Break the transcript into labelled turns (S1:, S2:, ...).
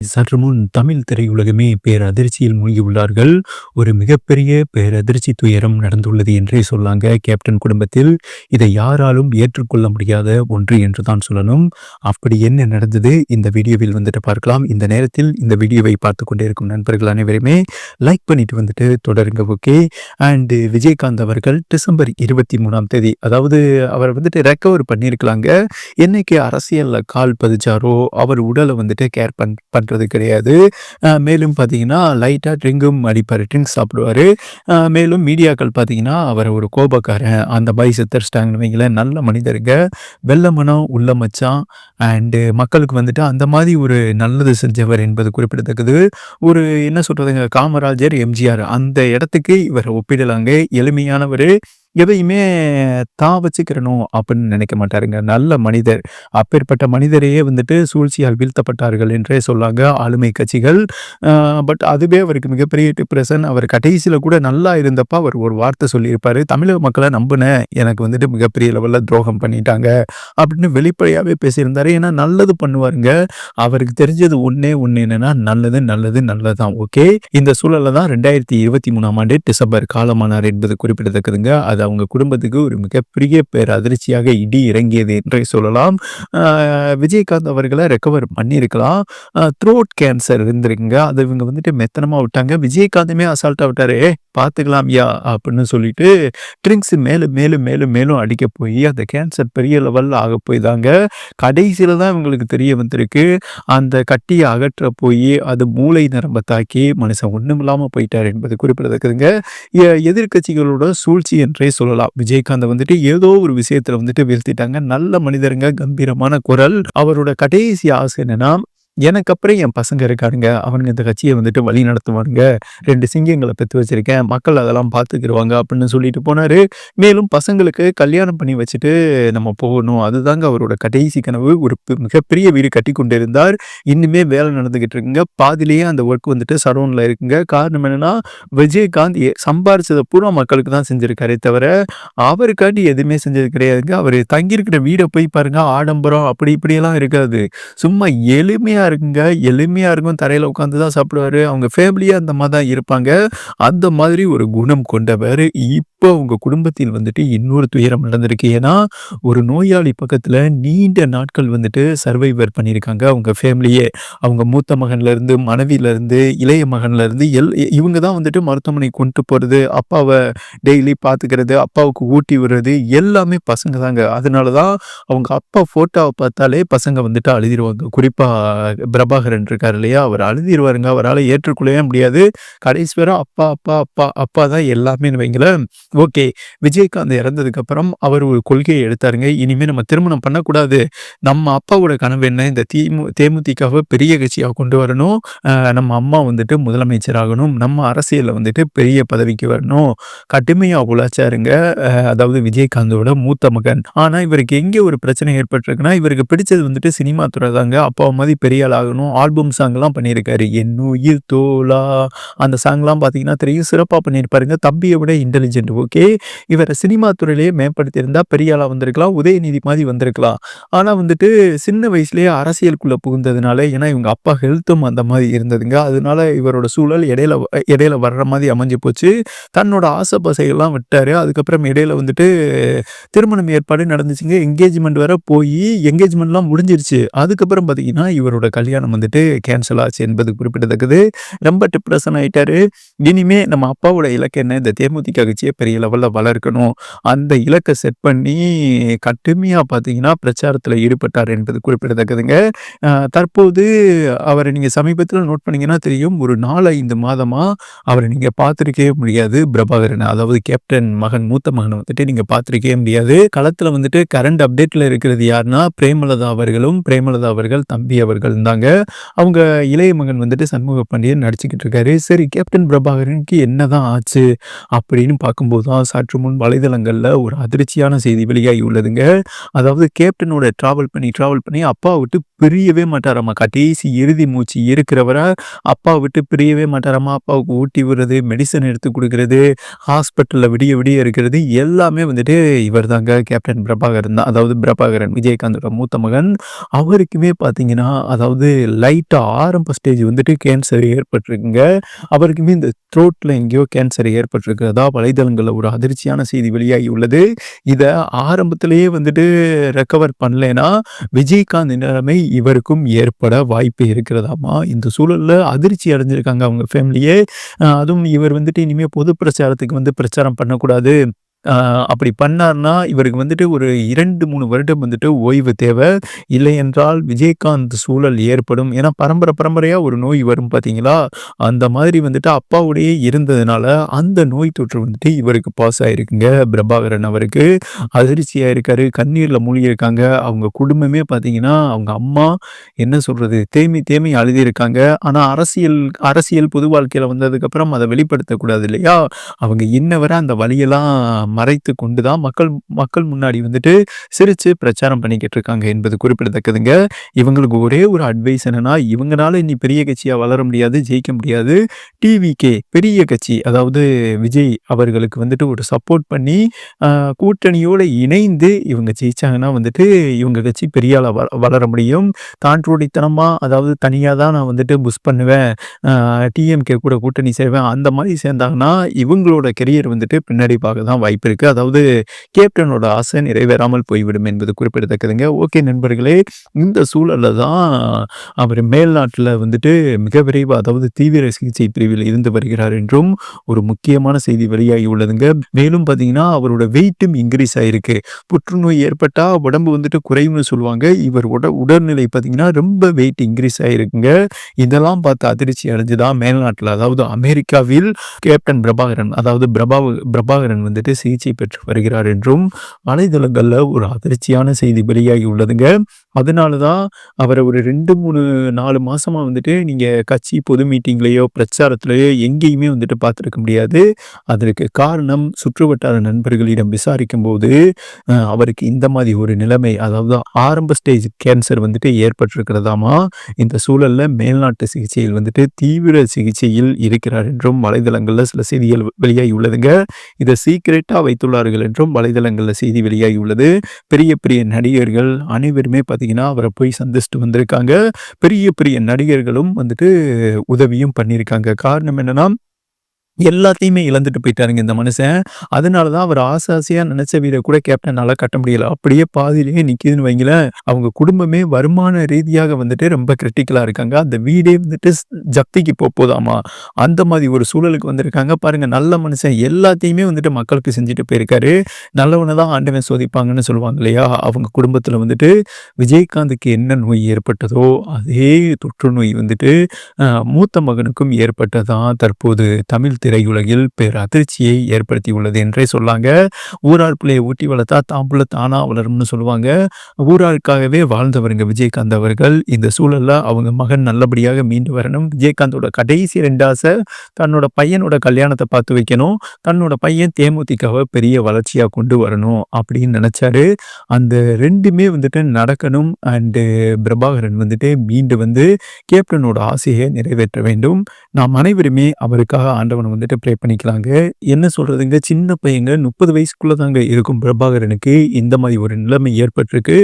S1: சற்று முன் தமிழ் திரையுலகமே பேரதிர்ச்சியில் மூழ்கியுள்ளார்கள். ஒரு மிகப்பெரிய பேரதிர்ச்சி துயரம் நடந்துள்ளது என்றே சொல்லாங்க கேப்டன் குடும்பத்தில். இதை யாராலும் ஏற்றுக்கொள்ள முடியாத ஒன்று என்று தான் சொல்லணும். அப்படி என்ன நடந்தது? இந்த வீடியோவில் வந்துட்டு பார்க்கலாம். இந்த நேரத்தில் இந்த வீடியோவை பார்த்து கொண்டே இருக்கும் நண்பர்கள் அனைவருமே லைக் பண்ணிட்டு வந்துட்டு தொடருங்க ஓகே. அண்ட் விஜயகாந்த் அவர்கள் டிசம்பர் 23ஆம் தேதி அதாவது அவர் வந்துட்டு ரெக்கவர் பண்ணியிருக்கலாங்க. என்னைக்கு அரசியல்ல கால் பதிச்சாரோ அவர் உடலை வந்துட்டு கேர் பண் பண்றது கிடையாது. மேலும் பார்த்தீங்கன்னா, லைட்டாக ட்ரிங்கும் அடிப்பார் ட்ரிங்க்ஸ் சாப்பிடுவாரு. மேலும் மீடியாக்கள் பார்த்தீங்கன்னா, அவரை ஒரு கோபக்காரன் அந்த மாரி சித்தரிச்சுட்டாங்கன்னு வைங்களேன். நல்ல மனிதருங்க. வெள்ள மனம் உள்ள மச்சான். அண்டு மக்களுக்கு வந்துட்டு அந்த மாதிரி ஒரு நல்லது செஞ்சவர் என்பது குறிப்பிடத்தக்கது. ஒரு என்ன சொல்கிறதுங்க காமராஜர், எம்ஜிஆர் அந்த இடத்துக்கு இவரை ஒப்பிடலாங்க. எளிமையானவர் எதையுமே தான் வச்சுக்கிறணும் அப்படின்னு நினைக்க மாட்டாருங்க. நல்ல மனிதர். அப்பேற்பட்ட மனிதரையே வந்துட்டு சூழ்ச்சியால் வீழ்த்தப்பட்டார்கள் என்றே சொல்லாங்க ஆளுமை கட்சிகள். பட் அதுவே அவருக்கு மிகப்பெரிய டிப்ரெஷன் அவர் கடைசியில் கூட நல்லா இருந்தப்ப அவர் ஒரு வார்த்தை சொல்லியிருப்பார் தமிழக மக்களை நம்புனேன். எனக்கு வந்துட்டு மிகப்பெரிய லெவலில் துரோகம் பண்ணிட்டாங்க. அப்படின்னு வெளிப்படையாகவே பேசியிருந்தாரு. ஏன்னா நல்லது பண்ணுவாருங்க. அவருக்கு தெரிஞ்சது ஒன்றே ஒன்று என்னென்னா நல்லது, நல்லது, நல்லது தான். ஓகே. இந்த சூழலில் தான் 2023ஆம் ஆண்டு டிசம்பர் காலமானார் என்பது குறிப்பிடத்தக்கதுங்க. அது அவங்க குடும்பத்துக்கு ஒரு மிகப்பெரிய பேர் அதிர்ச்சியாக இடி இறங்கியது என்றே சொல்லலாம். விஜயகாந்த் அவர்களை ரெக்கவர் பண்ணியிருக்கலாம். த்ரோட் கேன்சர் இருந்திருக்குங்க. அது இவங்க வந்துட்டு மெத்தனமாக விட்டாங்க. விஜயகாந்துமே அசால்ட்டாக விட்டாரு. பார்த்துக்கலாம் யா அப்படின்னு சொல்லிட்டு ட்ரிங்க்ஸ் மேலும், மேலும், மேலும், மேலும் அடிக்க போய் அந்த கேன்சர் பெரிய லெவலில் ஆக போய் தாங்க கடைசியில் தான் இவங்களுக்கு தெரிய வந்திருக்கு. அந்த கட்டியை அகற்ற போய் அது மூளை நரம்ப தாக்கி மனுஷன் ஒன்றுமில்லாமல் போயிட்டார் என்பது குறிப்பிடத்தக்கதுங்க. எ எதிர்க்கட்சிகளோட சூழ்ச்சி என்றே சொல்லலாம். விஜயகாந்த் வந்துட்டு ஏதோ ஒரு விஷயத்துல வந்துட்டு வீழ்த்திட்டாங்க. நல்ல மனிதருங்க. கம்பீரமான குரல். அவரோட கடைசி ஆசை என்னன்னா, எனக்கு அப்புறம் என் பசங்க இருக்காருங்க அவனுங்க இந்த கட்சியை வந்துட்டு வழி நடத்துவானுங்க. ரெண்டு சிங்கங்களை பெற்று வச்சிருக்கேன். மக்கள் அதெல்லாம் பார்த்துக்கிருவாங்க அப்படின்னு சொல்லிட்டு போனார் மேலும் பசங்களுக்கு கல்யாணம் பண்ணி வச்சுட்டு நம்ம போகணும். அதுதாங்க அவரோட கடைசி கனவு. ஒரு மிகப்பெரிய வீடு கட்டிக்கொண்டே இருந்தார் இன்னுமே வேலை நடந்துகிட்டு இருக்குங்க. பாதிலேயே அந்த ஒர்க் வந்துட்டு சரௌண்டில் இருக்குங்க. காரணம் என்னன்னா, விஜயகாந்த் சம்பாரிச்சதை சம்பாரிச்சத பூரா மக்களுக்கு தான் செஞ்சிருக்காரே தவிர, அவருக்காண்டி எதுவுமே செஞ்சது கிடையாதுங்க. அவர் தங்கியிருக்கிற வீடை போய் பாருங்க. ஆடம்பரம் அப்படி இப்படியெல்லாம் இருக்காது. சும்மா எளிமையாக எளிமையா இருக்குங்க. எளிமையாக இருக்கும். தரையில் உட்காந்து தான் சாப்பிடுவாரு. அவங்க ஃபேமிலியாக அந்த மாதிரி தான் இருப்பாங்க. அந்த மாதிரி ஒரு குணம் கொண்டவர். இப்போ உங்கள் குடும்பத்தில் வந்துட்டு இன்னொரு துயரம் நடந்திருக்கு. ஏன்னா, ஒரு நோயாளி பக்கத்தில் நீண்ட நாட்கள் வந்துட்டு சர்வைவர் பண்ணியிருக்காங்க அவங்க ஃபேமிலியே. அவங்க மூத்த மகன்லேருந்து மனைவியிலேருந்து இளைய மகன்லருந்து எல் இவங்க தான் வந்துட்டு மருத்துவமனைக்கு கொண்டு போகிறது அப்பாவை டெய்லி பார்த்துக்கிறது, அப்பாவுக்கு ஊட்டி விடுறது எல்லாமே பசங்க தாங்க. அதனால தான் அவங்க அப்பா ஃபோட்டோவை பார்த்தாலே பசங்க வந்துட்டு அழுதிடுவாங்க குறிப்பாக பிரபாகரன் இருக்காரு இல்லையா? அவர் அழுதிருவாருங்க. அவரால் ஏற்றுக்கொள்ளவே முடியாது. கடைசி வர அப்பா, அப்பா, அப்பா, அப்பா தான் எல்லாமே வைங்களேன். ஓகே. விஜயகாந்த் இறந்ததுக்கப்புறம் அவர் ஒரு கொள்கையை எடுத்தாருங்க. இனிமேல் நம்ம திருமணம் பண்ணக்கூடாது. நம்ம அப்பாவோட கனவு என்ன? இந்த திமு தேமுதிகவ பெரிய கட்சியாக கொண்டு வரணும். நம்ம அம்மா வந்துட்டு முதலமைச்சர் ஆகணும். நம்ம அரசியலில் வந்துட்டு பெரிய பதவிக்கு வரணும். கடுமையாக உழைச்சாருங்க. அதாவது விஜயகாந்தோட மூத்த மகன். ஆனால் இவருக்கு எங்கே ஒரு பிரச்சனை ஏற்பட்டிருக்குன்னா, இவருக்கு பிடிச்சது வந்துட்டு சினிமா துறை தாங்க. அப்பா மாதிரி பெரிய ஆள் ஆகணும். ஆல்பம் சாங்லாம் பண்ணியிருக்காரு. "என்னுயிர் தோலா அந்த சாங்லாம் பார்த்தீங்கன்னா தெரியும். சிறப்பாக பண்ணியிருப்பாருங்க. தம்பியை விட இன்டெலிஜென்ட் ஓகே. இவரை சினிமா துறையிலேயே மேம்படுத்தியிருந்தா பெரிய வந்திருக்கலாம். உதயநிதி மாதிரி வந்திருக்கலாம். ஆனால் வந்துட்டு சின்ன வயசுலேயே அரசியலுக்குள்ளே புகுந்ததுனால ஏன்னா இவங்க அப்பா ஹெல்த்தும் அந்த மாதிரி இருந்ததுங்க. அதனால இவரோட சூழல் இடையில இடையில வர்ற மாதிரி அமைஞ்சு போச்சு. தன்னோட ஆசை பசைகள்லாம் விட்டார் அதுக்கப்புறம் இடையில வந்துட்டு திருமணம் ஏற்பாடு நடந்துச்சுங்க. என்கேஜ்மெண்ட் வர போய் என்கேஜ்மெண்ட்லாம் முடிஞ்சிருச்சு. அதுக்கப்புறம் பார்த்தீங்கன்னா, இவரோட கல்யாணம் வந்துட்டு கேன்சல் ஆச்சு என்பது குறிப்பிடத்தக்கது. ரொம்ப டிப்ரெஷன் ஆயிட்டாரு. இனிமே நம்ம அப்பாவோட இலக்கு என்ன? இந்த தேமுதிக கட்சியை பெரிய லெவலில் வளர்க்கணும். அந்த இலக்கை செட் பண்ணி கட்டுமையாக பார்த்தீங்கன்னா, பிரச்சாரத்தில் ஈடுபட்டார் என்பது குறிப்பிடத்தக்கதுங்க. தற்போது அவரை நீங்கள் சமீபத்தில் நோட் பண்ணீங்கன்னா தெரியும். ஒரு நாலு ஐந்து மாதமாக அவரை நீங்கள் பார்த்துருக்கவே முடியாது. பிரபாகரன் அதாவது கேப்டன் மகன் மூத்த மகன் வந்துட்டு நீங்கள் பார்த்துருக்கவே முடியாது. களத்தில் வந்துட்டு கரண்ட் அப்டேட்டில் இருக்கிறது யாருன்னா, பிரேமலதா அவர்களும், பிரேமலதா அவர்கள் தம்பி அவர்கள் இருந்தாங்க அவங்க இளைய மகன் வந்துட்டு சண்முக பாண்டியன் நடிச்சுக்கிட்டு இருக்காரு. சரி கேப்டன் பிரபாகரனுக்கு என்னதான் ஆச்சு? அப்படின்னு பார்க்கும்போது தான் சற்று முன் வலைதளங்களில் ஒரு அதிர்ச்சியான செய்தி வெளியாகி உள்ளதுங்க. அதாவது கேப்டனோட டிராவல் பண்ணி, டிராவல் பண்ணி அப்பா விட்டு பிரியவே மாட்டாராமா. கடைசி இறுதி மூச்சு இருக்கிறவரை அப்பா விட்டு பிரியவே மாட்டாராமா. அப்பாவுக்கு ஊட்டி விடுறது, மெடிசன் எடுத்து கொடுக்கறது ஹாஸ்பிட்டலில் விடிய விடிய இருக்கிறது எல்லாமே வந்துட்டு இவர் தாங்க கேப்டன் பிரபாகரன் தான். அதாவது பிரபாகரன் விஜயகாந்தோட மூத்த மகன். அவருக்குமே பார்த்தீங்கன்னா, அதாவது அதாவது லைட்டாக ஆரம்ப ஸ்டேஜ் வந்துட்டு கேன்சர் ஏற்பட்டிருக்குங்க. அவருக்குமே இந்த த்ரோட்டில் எங்கேயோ கேன்சர் ஏற்பட்டிருக்கிறதா வலைதளங்களில் ஒரு அதிர்ச்சியான செய்தி வெளியாகி உள்ளது. இதை ஆரம்பத்திலேயே வந்துட்டு ரெக்கவர் பண்ணலைன்னா, விஜயகாந்த் நிலைமை இவருக்கும் ஏற்பட வாய்ப்பு இருக்கிறதாமா. இந்த சூழலில் அதிர்ச்சி அடைஞ்சிருக்காங்க அவங்க ஃபேமிலியே. அதுவும் இவர் வந்துட்டு இனிமேல் பொது பிரச்சாரத்துக்கு வந்து பிரச்சாரம் பண்ணக்கூடாது. அப்படி பண்ணாருன்னா, இவருக்கு வந்துட்டு ஒரு 2, 3 வருடம் வந்துட்டு ஓய்வு தேவை இல்லை என்றால் விஜயகாந்த் சூழல் ஏற்படும். ஏன்னா பரம்பரை பரம்பரையாக ஒரு நோய் வரும் பார்த்தீங்களா? அந்த மாதிரி வந்துட்டு அப்பாவுடைய இருந்ததுனால, அந்த நோய் தொற்று வந்துட்டு இவருக்கு பாஸ் ஆயிருக்குங்க. பிரபாகரன் அவருக்கு. அதிர்ச்சியாக இருக்காரு. கண்ணீரில் மூழ்கியிருக்காங்க. அவங்க குடும்பமே பார்த்தீங்கன்னா, அவங்க அம்மா என்ன சொல்றது? தேமி தேமி அழுதியிருக்காங்க. ஆனால் அரசியல் அரசியல் பொது வாழ்க்கையில் வந்ததுக்கப்புறம் அதை வெளிப்படுத்தக்கூடாது இல்லையா? அவங்க இன்ன வரை அந்த வழியெல்லாம் மறைத்து கொண்டு தான் மக்கள் மக்கள் முன்னாடி வந்துட்டு சிரித்து பிரச்சாரம் பண்ணிக்கிட்டு இருக்காங்க என்பது குறிப்பிடத்தக்கதுங்க. இவங்களுக்கு ஒரே ஒரு அட்வைஸ் என்னன்னா, இவங்களால இனி பெரிய கட்சியாக வளர முடியாது, ஜெயிக்க முடியாது. டிவிகே பெரிய கட்சி அதாவது விஜய் அவர்களுக்கு வந்துட்டு ஒரு சப்போர்ட் பண்ணி, கூட்டணியோடு கூட்டணியோட இணைந்து இவங்க ஜெயிச்சாங்கன்னா வந்துட்டு, இவங்க கட்சி பெரிய அளவு வளர முடியும். தாண்டோடித்தனமாக அதாவது தனியாக தான் நான் வந்துட்டு புஷ் பண்ணுவேன். டிஎம்கே கூட கூட்டணி சேருவேன். அந்த மாதிரி சேர்ந்தாங்கன்னா, இவங்களோட கெரியர் வந்துட்டு பின்னடைவாக தான் வாய்ப்பு இருக்கு. அதாவது கேப்டனோட ஆசை நிறைவேறாமல் போய்விடும் என்பது குறிப்பிடத்தக்கதுங்க. ஓகே நண்பர்களே, இந்த சூழல்ல தான் அவர் மேல்நாட்டில் வந்துட்டு மிக விரைவாக அதாவது தீவிர சிகிச்சை பிரிவில் இருந்து வருகிறார் என்றும் ஒரு முக்கியமான செய்தி வெளியாகி உள்ளதுங்க. மேலும் பார்த்தீங்கன்னா, அவரோட வெயிட்டும் இன்க்ரீஸ் ஆயிருக்கு. புற்றுநோய் ஏற்பட்டா உடம்பு வந்துட்டு குறைவுன்னு சொல்லுவாங்க. இவர் உட உடல்நிலை பார்த்தீங்கன்னா, ரொம்ப வெயிட் இன்க்ரீஸ் ஆயிருக்குங்க. இதெல்லாம் பார்த்து அதிர்ச்சி அடைஞ்சுதான் மேல்நாட்டில் அதாவது அமெரிக்காவில் கேப்டன் பிரபாகரன் அதாவது பிரபாவ பிரபாகரன் வந்துட்டு சிகிச்சை பெற்று வருகிறார் என்றும் வலைதளங்களில் ஒரு அதிர்ச்சியான செய்தி வெளியாகி உள்ளதுங்க. அதனால தான் அவரை ஒரு 2, 3, 4 மாசமா வந்துட்டு நீங்கள் கட்சி பொது மீட்டிங்லேயோ பிரச்சாரத்திலயோ எங்கேயுமே வந்துட்டு பார்த்துருக்க முடியாது. அதற்கு காரணம் சுற்றுவட்டார நண்பர்களிடம் விசாரிக்கும் போது அவருக்கு இந்த மாதிரி ஒரு நிலைமை அதாவது ஆரம்ப ஸ்டேஜ் கேன்சர் வந்துட்டு ஏற்பட்டிருக்கிறதாமா. இந்த சூழலில் மேல்நாட்டு சிகிச்சையில் வந்துட்டு தீவிர சிகிச்சையில் இருக்கிறார் என்றும் வலைதளங்களில் சில செய்திகள் வெளியாகி உள்ளதுங்க. இதை இத சிறப்பாக வைத்துள்ளார்கள் என்றும் வலைதளங்களில் செய்தி வெளியாகி உள்ளது. பெரிய பெரிய நடிகர்கள் அனைவருமே பார்த்தீங்கன்னா, அவரை போய் சந்திச்சுட்டு வந்திருக்காங்க. பெரிய பெரிய நடிகர்களும் வந்துட்டு உதவியும் பண்ணியிருக்காங்க. காரணம் என்னன்னா, எல்லாத்தையுமே இழந்துட்டு போயிட்டாருங்க இந்த மனுஷன். அதனால தான் அவர் ஆசை ஆசையாக நினச்ச வீட கூட கேப்டனால கட்ட முடியல. அப்படியே பாதியிலேயே நிக்குதுன்னு வைங்களேன். அவங்க குடும்பமே வருமான ரீதியாக வந்துட்டு ரொம்ப கிரிட்டிக்கலா இருக்காங்க. அந்த வீடே வந்துட்டு ஜப்திக்கு போதாமா அந்த மாதிரி ஒரு சூழலுக்கு வந்திருக்காங்க. பாருங்க நல்ல மனுஷன் எல்லாத்தையுமே வந்துட்டு மக்களுக்கு செஞ்சுட்டு போயிருக்காரு. நல்லவன தான் ஆண்டவன் சோதிப்பாங்கன்னு சொல்லுவாங்க இல்லையா? அவங்க குடும்பத்தில் வந்துட்டு விஜயகாந்துக்கு என்ன நோய் ஏற்பட்டதோ, அதே தொற்று நோய் வந்துட்டு மூத்த மகனுக்கும் ஏற்பட்டதான் தற்போது தமிழ் திரையுலகில் பேர் அதிர்ச்சியை ஏற்படுத்தியுள்ளது என்றே சொல்லாங்க. ஊரார் பிள்ளையை ஊட்டி வளர்த்தா தாம்புல தானா வளரும்னு சொல்லுவாங்க. ஊராருக்காகவே வாழ்ந்தவருங்க விஜயகாந்த் அவர்கள். இந்த சூழல்ல அவங்க மகன் நல்லபடியாக மீண்டு வரணும். விஜயகாந்தோட கடைசி 2 ஆசை தன்னோட பையனோட கல்யாணத்தை பார்த்து வைக்கணும். தன்னோட பையன் தேமுதிகவ பெரிய வளர்ச்சியா கொண்டு வரணும் அப்படின்னு நினச்சாரு அந்த ரெண்டுமே வந்துட்டு நடக்கணும். அண்டு பிரபாகரன் வந்துட்டு மீண்டு வந்து கேப்டனோட ஆசையை நிறைவேற்ற வேண்டும். நாம் அனைவருமே அவருக்காக ஆண்டவன வந்துட்டு ப்ரே பண்ணிக்கலாங்க. என்ன சொல்றதுங்க சின்ன பையங்க 30 வயசுக்குள்ள தாங்க இருக்கும் பிரபாகரனுக்கு இந்த மாதிரி ஒரு நிலைமை ஏற்பட்டிருக்கு.